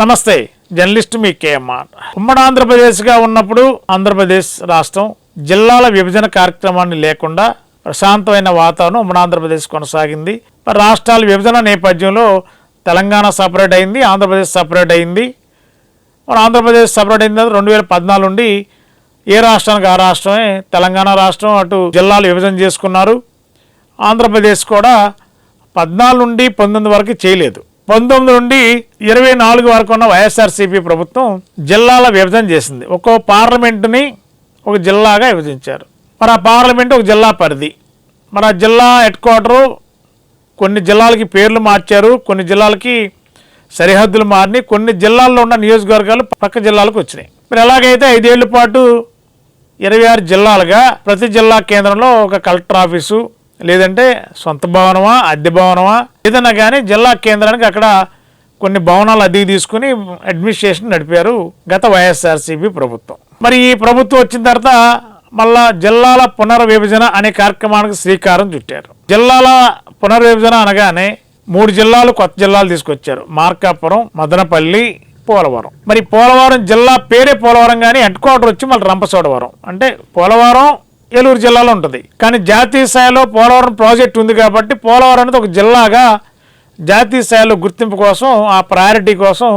నమస్తే జర్నలిస్ట్ మీ కేఎంఆర్. ఉమ్మడి ఆంధ్రప్రదేశ్గా ఉన్నప్పుడు ఆంధ్రప్రదేశ్ రాష్ట్రం జిల్లాల విభజన కార్యక్రమాన్ని లేకుండా ప్రశాంతమైన వాతావరణం ఉమ్మడి ఆంధ్రప్రదేశ్ కొనసాగింది. మరి రాష్ట్రాల విభజన నేపథ్యంలో తెలంగాణ సపరేట్ అయింది ఆంధ్రప్రదేశ్ సపరేట్ అయింది. మరి ఆంధ్రప్రదేశ్ సపరేట్ అయిన తర్వాత రెండు వేల పద్నాలుగు నుండి ఏ రాష్ట్రానికి ఆ రాష్ట్రమే తెలంగాణ రాష్ట్రం అటు జిల్లాలు విభజన చేసుకున్నారు. ఆంధ్రప్రదేశ్ కూడా పద్నాలుగు నుండి పంతొమ్మిది వరకు చేయలేదు. పంతొమ్మిది నుండి ఇరవై నాలుగు వరకు ఉన్న వైఎస్ఆర్సీపీ ప్రభుత్వం జిల్లాల విభజన చేసింది. ఒక్కో పార్లమెంటుని ఒక జిల్లాగా విభజించారు. మరి ఆ పార్లమెంట్ ఒక జిల్లా పరిధి. మరి ఆ జిల్లా హెడ్ క్వార్టరు కొన్ని జిల్లాలకి పేర్లు మార్చారు కొన్ని జిల్లాలకి సరిహద్దులు మారిని కొన్ని జిల్లాల్లో ఉన్న నియోజకవర్గాలు పక్క జిల్లాలకు వచ్చినాయి. మరి ఎలాగైతే ఐదేళ్ళ పాటు ఇరవై ఆరు జిల్లాలుగా ప్రతి జిల్లా కేంద్రంలో ఒక కలెక్టర్ ఆఫీసు లేదంటే సొంత భవనమా అద్దె భవనమా ఏదన్నా కానీ జిల్లా కేంద్రానికి అక్కడ కొన్ని భవనాలు అద్దెకి తీసుకుని అడ్మినిస్ట్రేషన్ నడిపారు గత వైఎస్ఆర్సీపీ ప్రభుత్వం. మరి ఈ ప్రభుత్వం వచ్చిన తర్వాత మళ్ళా జిల్లాల పునర్విభజన అనే కార్యక్రమానికి శ్రీకారం చుట్టారు. జిల్లాల పునర్విభజన అనగానే మూడు జిల్లాలు కొత్త జిల్లాలు తీసుకొచ్చారు. మార్కాపురం మదనపల్లి పోలవరం. మరి పోలవరం జిల్లా పేరే పోలవరం కానీ హెడ్ క్వార్టర్ వచ్చి మళ్ళీ రంపచోడవరం. అంటే పోలవరం ఏలూరు జిల్లాలో ఉంటుంది. కానీ జాతీయ స్థాయిలో పోలవరం ప్రాజెక్ట్ ఉంది కాబట్టి పోలవరం అనేది ఒక జిల్లాగా జాతీయ స్థాయిలో గుర్తింపు కోసం ఆ ప్రయారిటీ కోసం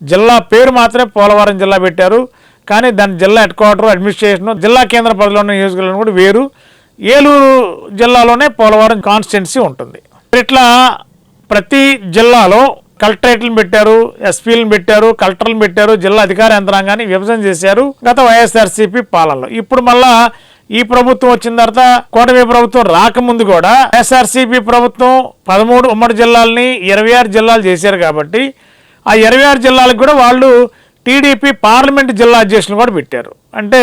జిల్లా పేరు మాత్రమే పోలవరం జిల్లా పెట్టారు. కానీ దాని జిల్లా హెడ్ క్వార్టర్ అడ్మినిస్ట్రేషన్ జిల్లా కేంద్ర పరిధిలో ఉన్న నియోజకవర్గం కూడా వేరు. ఏలూరు జిల్లాలోనే పోలవరం కాన్స్టిట్యున్సీ ఉంటుంది. ఇట్లా ప్రతి జిల్లాలో కలెక్టరేట్లను పెట్టారు ఎస్పీలను పెట్టారు కలెక్టర్లను పెట్టారు జిల్లా అధికార యంత్రాంగాన్ని విభజన చేశారు గత వైఎస్ఆర్సీపీ పాలనలో. ఇప్పుడు మళ్ళా ఈ ప్రభుత్వం వచ్చిన తర్వాత కూటమి ప్రభుత్వం రాకముందు కూడా ఎస్ఆర్సీపీ ప్రభుత్వం పదమూడు ఉమ్మడి జిల్లాలని ఇరవై ఆరు జిల్లాలు చేశారు కాబట్టి ఆ ఇరవై ఆరు జిల్లాలకు కూడా వాళ్ళు టీడీపీ పార్లమెంట్ జిల్లా అధ్యక్షులు కూడా పెట్టారు. అంటే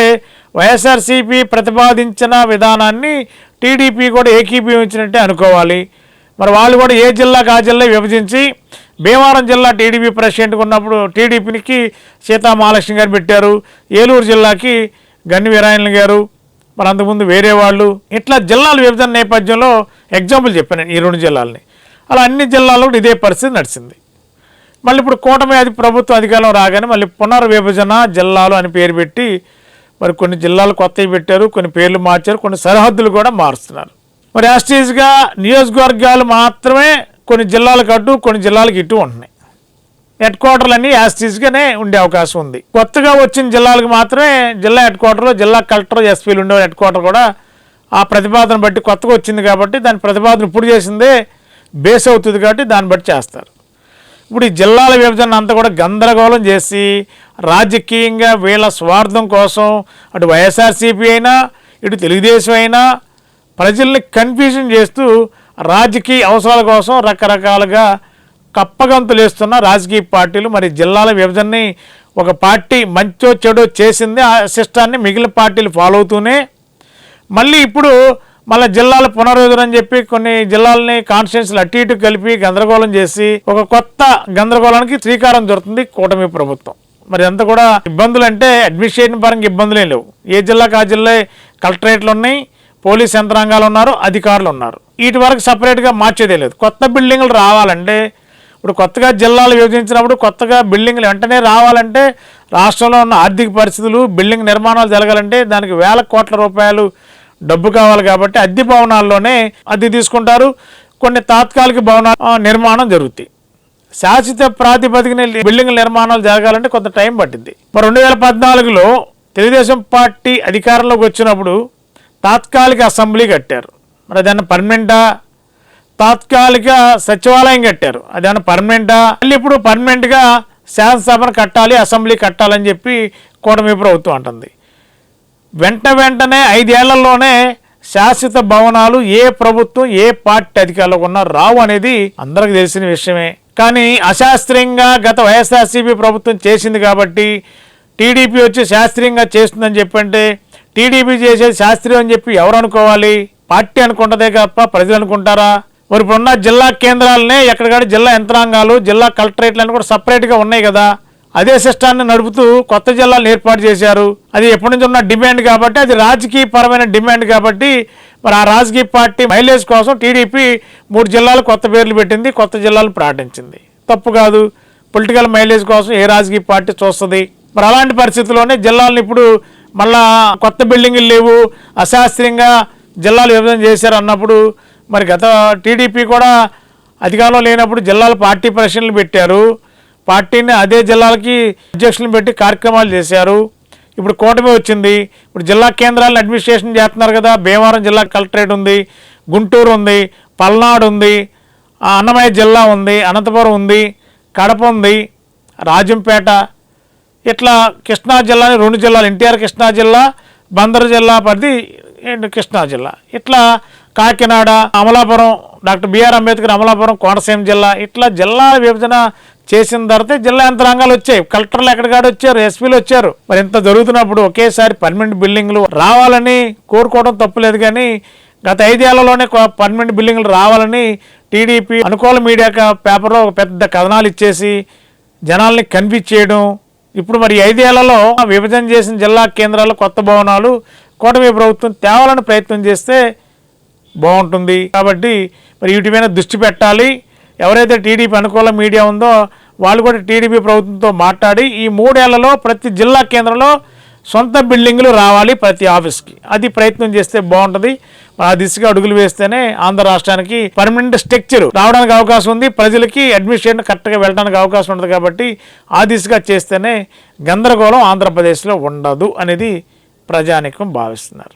వైఎస్ఆర్సీపీ ప్రతిపాదించిన విధానాన్ని టీడీపీ కూడా ఏకీభవించినట్టే అనుకోవాలి. మరి వాళ్ళు కూడా ఏ జిల్లాకు ఆ జిల్లా విభజించి భీమవరం జిల్లా టీడీపీ ప్రెసిడెంట్గా ఉన్నప్పుడు టీడీపీకి సీతా మహాలక్ష్మి గారు పెట్టారు. ఏలూరు జిల్లాకి గన్ని వీరాయణ గారు మరి అంతకుముందు వేరే వాళ్ళు ఇట్లా జిల్లాల విభజన నేపథ్యంలో ఎగ్జాంపుల్ చెప్పాను నేను ఈ రెండు జిల్లాలని. అలా అన్ని జిల్లాల్లో కూడా ఇదే పరిస్థితి నడిచింది. మళ్ళీ ఇప్పుడు కూటమి అది ప్రభుత్వ అధికారం రాగానే మళ్ళీ పునర్విభజన జిల్లాలు అని పేరు పెట్టి మరి కొన్ని జిల్లాలు కొత్తవి పెట్టారు కొన్ని పేర్లు మార్చారు కొన్ని సరిహద్దులు కూడా మారుస్తున్నారు. మరి యాస్టీజ్గా నియోజకవర్గాలు మాత్రమే కొన్ని జిల్లాలకు అటు కొన్ని జిల్లాలకు ఇటు ఉంటున్నాయి. హెడ్ క్వార్టర్లు అన్నీ యాస్టీజ్గానే ఉండే అవకాశం ఉంది. కొత్తగా వచ్చిన జిల్లాలకు మాత్రమే జిల్లా హెడ్ క్వార్టర్లో జిల్లా కలెక్టర్ ఎస్పీలు ఉండే హెడ్ క్వార్టర్ కూడా ఆ ప్రతిపాదన బట్టి కొత్తగా వచ్చింది కాబట్టి దాని ప్రతిపాదన ఇప్పుడు చేసిందే బేస్ అవుతుంది కాబట్టి దాన్ని బట్టి చేస్తారు. ఇప్పుడు ఈ జిల్లాల విభజన అంతా కూడా గందరగోళం చేసి రాజకీయంగా వీళ్ళ స్వార్థం కోసం అటు వైఎస్ఆర్సీపీ అయినా ఇటు తెలుగుదేశం అయినా ప్రజల్ని కన్ఫ్యూజన్ చేస్తూ రాజకీయ అవసరాల కోసం రకరకాలుగా కప్పగంతులేస్తున్న రాజకీయ పార్టీలు మరి జిల్లాల విభజనని ఒక పార్టీ మంచో చెడో చేసింది ఆ సిస్టాన్ని మిగిలిన పార్టీలు ఫాలో అవుతూనే. మళ్ళీ ఇప్పుడు మళ్ళీ జిల్లాల పునరుద్ధరణ అని చెప్పి కొన్ని జిల్లాలని కాన్స్టిట్యూన్సీలు అటు ఇటు కలిపి గందరగోళం చేసి ఒక కొత్త గందరగోళానికి శ్రీకారం దొరుకుతుంది కూటమి ప్రభుత్వం. మరి అంత కూడా ఇబ్బందులు అంటే అడ్మినిస్ట్రేషన్ పరంగా ఇబ్బందులే లేవు. ఏ జిల్లాకు ఆ జిల్లా కలెక్టరేట్లు ఉన్నాయి పోలీస్ యంత్రాంగాలు ఉన్నారు అధికారులు ఉన్నారు. వీటి వరకు సపరేట్గా మార్చేదే లేదు. కొత్త బిల్డింగ్లు రావాలంటే ఇప్పుడు కొత్తగా జిల్లాలు విభజించినప్పుడు కొత్తగా బిల్డింగ్లు వెంటనే రావాలంటే రాష్ట్రంలో ఉన్న ఆర్థిక పరిస్థితులు బిల్డింగ్ నిర్మాణాలు జరగాలంటే దానికి వేల కోట్ల రూపాయలు డబ్బు కావాలి కాబట్టి అద్దె భవనాల్లోనే అద్దె తీసుకుంటారు. కొన్ని తాత్కాలిక భవనాల నిర్మాణం జరుగుతాయి. శాశ్వత ప్రాతిపదికన బిల్డింగ్ నిర్మాణాలు జరగాలంటే కొంత టైం పట్టింది మరి రెండు వేల పద్నాలుగులో తెలుగుదేశం పార్టీ అధికారంలోకి వచ్చినప్పుడు తాత్కాలిక అసెంబ్లీ కట్టారు. మరి దాన్ని పర్మనెంటా తాత్కాలిక సచివాలయం కట్టారు. అదేమన్నా పర్మనెంటా? మళ్ళీ ఇప్పుడు పర్మనెంట్గా శాసనసభను కట్టాలి అసెంబ్లీ కట్టాలని చెప్పి కూటమి ప్రభుత్వం అంటుంది. వెంట వెంటనే ఐదేళ్ళలోనే శాశ్వత భవనాలు ఏ ప్రభుత్వం ఏ పార్టీ అధికారంలో ఉన్నా రావు అనేది అందరికి తెలిసిన విషయమే. కానీ అశాస్త్రీయంగా గత వైఎస్ఆర్సీపీ ప్రభుత్వం చేసింది కాబట్టి టీడీపీ వచ్చి శాస్త్రీయంగా చేస్తుందని చెప్పంటే టీడీపీ చేసేది శాస్త్రీయం అని చెప్పి ఎవరు అనుకోవాలి? పార్టీ అనుకుంటదే తప్ప ప్రజలు అనుకుంటారా? మరి ఇప్పుడున్న జిల్లా కేంద్రాలనే ఎక్కడికాడ జిల్లా యంత్రాంగాలు జిల్లా కలెక్టరేట్లన్నీ కూడా సపరేట్గా ఉన్నాయి కదా. అదే సిస్టాన్ని నడుపుతూ కొత్త జిల్లాలు ఏర్పాటు చేశారు. అది ఎప్పటి నుంచి ఉన్న డిమాండ్ కాబట్టి అది రాజకీయ పరమైన డిమాండ్ కాబట్టి మరి ఆ రాజకీయ పార్టీ మైలేజ్ కోసం టీడీపీ మూడు జిల్లాలు కొత్త పేర్లు పెట్టింది కొత్త జిల్లాలు ప్రకటించింది. తప్పు కాదు. పొలిటికల్ మైలేజ్ కోసం ఏ రాజకీయ పార్టీ చూస్తుంది. మరి అలాంటి పరిస్థితుల్లోనే జిల్లాలను ఇప్పుడు మళ్ళా కొత్త బిల్డింగులు లేవు. అశాస్త్రీయంగా జిల్లాలు విభజన చేశారు అన్నప్పుడు మరి గత టీడీపీ కూడా అధికారంలో లేనప్పుడు జిల్లాల పార్టీ పరిశీలనలు పెట్టారు. పార్టీని అదే జిల్లాలకి అధ్యక్షులను పెట్టి కార్యక్రమాలు చేశారు. ఇప్పుడు కూటమి వచ్చింది. ఇప్పుడు జిల్లా కేంద్రాలను అడ్మినిస్ట్రేషన్ చేస్తున్నారు కదా. భీమవరం జిల్లా కలెక్టరేట్ ఉంది. గుంటూరు ఉంది. పల్నాడు ఉంది. అన్నమయ్య జిల్లా ఉంది. అనంతపురం ఉంది. కడప ఉంది. రాజంపేట. ఇట్లా కృష్ణా జిల్లాని రెండు జిల్లాలు. ఎన్టీఆర్ కృష్ణా జిల్లా బందరు జిల్లా పరిధి అండ్ కృష్ణా జిల్లా. ఇట్లా కాకినాడ అమలాపురం డాక్టర్ బిఆర్ అంబేద్కర్ అమలాపురం కోనసీమ జిల్లా ఇట్లా జిల్లాల విభజన చేసిన తర్వాత జిల్లా యంత్రాంగాలు వచ్చాయి. కలెక్టర్లు ఎక్కడికాడ వచ్చారు? ఎస్పీలు వచ్చారు. మరి ఇంత జరుగుతున్నప్పుడు ఒకేసారి పర్మనెంట్ బిల్డింగ్లు రావాలని కోరుకోవడం తప్పులేదు కానీ గత ఐదేళ్ళలోనే పర్మనెంట్ బిల్డింగ్లు రావాలని టీడీపీ అనుకూల మీడియా పేపర్లో ఒక పెద్ద కథనాలు ఇచ్చేసి జనాల్ని కన్విన్స్ చేయడం. ఇప్పుడు మరి ఐదేళ్ళలో విభజన చేసిన జిల్లా కేంద్రాలు కొత్త భవనాలు కూటమి ప్రభుత్వం తేవాలని ప్రయత్నం చేస్తే బాగుంటుంది. కాబట్టి మరి వీటి మీద దృష్టి పెట్టాలి. ఎవరైతే టీడీపీ అనుకూల మీడియా ఉందో వాళ్ళు కూడా టీడీపీ ప్రభుత్వంతో మాట్లాడి ఈ మూడేళ్ళలో ప్రతి జిల్లా కేంద్రంలో సొంత బిల్డింగులు రావాలి ప్రతి ఆఫీస్కి. అది ప్రయత్నం చేస్తే బాగుంటుంది. ఆ దిశగా అడుగులు వేస్తేనే ఆంధ్ర రాష్ట్రానికి పర్మనెంట్ స్ట్రక్చర్ రావడానికి అవకాశం ఉంది. ప్రజలకి అడ్మినిస్ట్రేషన్ కరెక్ట్గా వెళ్ళడానికి అవకాశం ఉండదు కాబట్టి ఆ దిశగా చేస్తేనే గందరగోళం ఆంధ్రప్రదేశ్లో ఉండదు అనేది ప్రజానికం భావిస్తున్నారు.